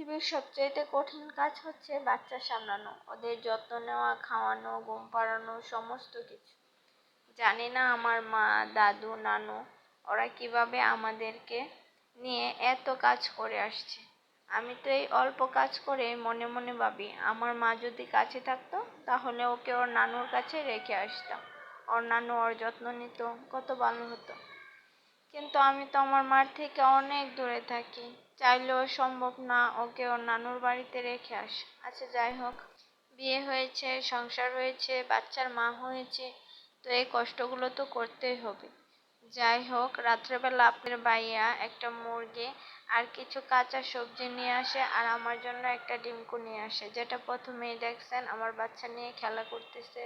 পৃথিবীর সবচাইতে কঠিন কাজ হচ্ছে বাচ্চা সামলানো, ওদের যত্ন নেওয়া, খাওয়ানো, ঘুম পাড়ানো, সমস্ত কিছু। জানি না আমার মা, দাদু, নানু, ওরা কীভাবে আমাদেরকে নিয়ে এত কাজ করে আসছে। আমি তো এই অল্প কাজ করে মনে মনে ভাবি, আমার মা যদি কাছে থাকতো, তাহলে ওকে ওর নানুর কাছে রেখে আসতাম। ওর নানু ওর যত্ন নিত, কত ভালো হতো। কিন্তু আমি তো আমার মার থেকে অনেক দূরে থাকি। চাইলেও সম্ভব না ওকে ওর নানুর বাড়িতে রেখে আস। আচ্ছা যাই হোক। বিয়ে হয়েছে, সংসার হয়েছে, বাচ্চার মা হয়েছে, তো এই কষ্টগুলো তো করতেই হবে। যাই হোক, রাত্রেবেলা আপনার বাইয়া একটা মুরগি আর কিছু কাঁচা সবজি নিয়ে আসে আর আমার জন্য একটা ডিমকু নিয়ে আসে। যেটা প্রথমেই দেখছেন, আমার বাচ্চা নিয়ে খেলা করতেছে।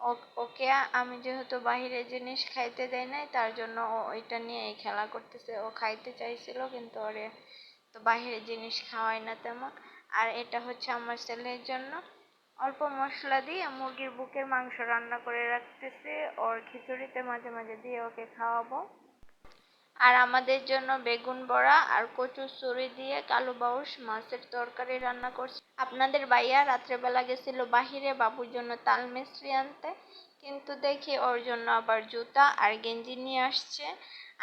ওকে আমি যেহেতু বাহিরের জিনিস খাইতে দেয় নাই, তার জন্য ও নিয়ে এই খেলা করতেছে। ও খাইতে চাইছিল, কিন্তু ওরে তো বাহিরের জিনিস খাওয়ায় না তেমন। আর এটা হচ্ছে আমার ছেলের জন্য। অল্প মশলা দিয়ে মুরগির বুকের মাংস রান্না করে রাখতেছে। ওর খিচুড়িতে মাঝে মাঝে দিয়ে ওকে খাওয়াবো। আর আমাদের জন্য বেগুন বড়া আর কচুর চুরি দিয়ে কালো বাউস মাছের তরকারি রান্না করছি। আপনাদের ভাইয়া রাত্রেবেলা গেছিল বাহিরে, বাবুর জন্য তাল মিস্ত্রি আনতে। কিন্তু দেখি ওর জন্য আবার জুতা আর গেঞ্জি নিয়ে আসছে।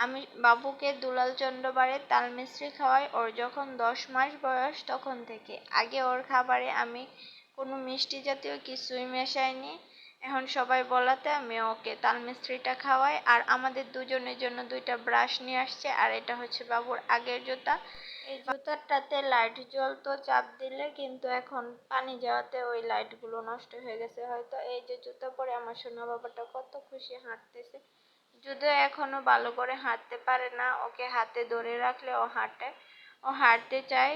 আমি বাবুকে দুলাল চন্দ্রবারে তাল মিস্ত্রি খাওয়াই। ওর যখন দশ মাস বয়স তখন থেকে। আগে ওর খাবারে আমি কোনো মিষ্টি জাতীয় কিছুই মেশাইনি। এখন সবাই বলাতে আমি ওকে তাল মিস্ত্রিটা খাওয়াই আর আমাদের দুজনের জন্য দুইটা ব্রাশ নিয়ে আসছে আর এটা হচ্ছে বাবুর আগের জুতা। এই জুতাটাতে লাইট জ্বলতো চাপ দিলে কিন্তু এখন পানি যাওয়াতে ওই লাইটগুলো নষ্ট হয়ে গেছে। হয়তো এই যে জুতা পরে আমার সোনা বাবাটা কত খুশি হাঁটতেছে। যদিও এখনও ভালো করে হাঁটতে পারে না, ওকে হাতে ধরে রাখলে ও হাঁটে। ও হাঁটতে চায়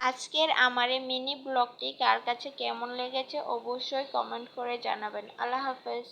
আজকের আমার এই মিনি ব্লগটি কার কাছে কেমন লেগেছে অবশ্যই কমেন্ট করে জানাবেন। আল্লাহ হাফেজ।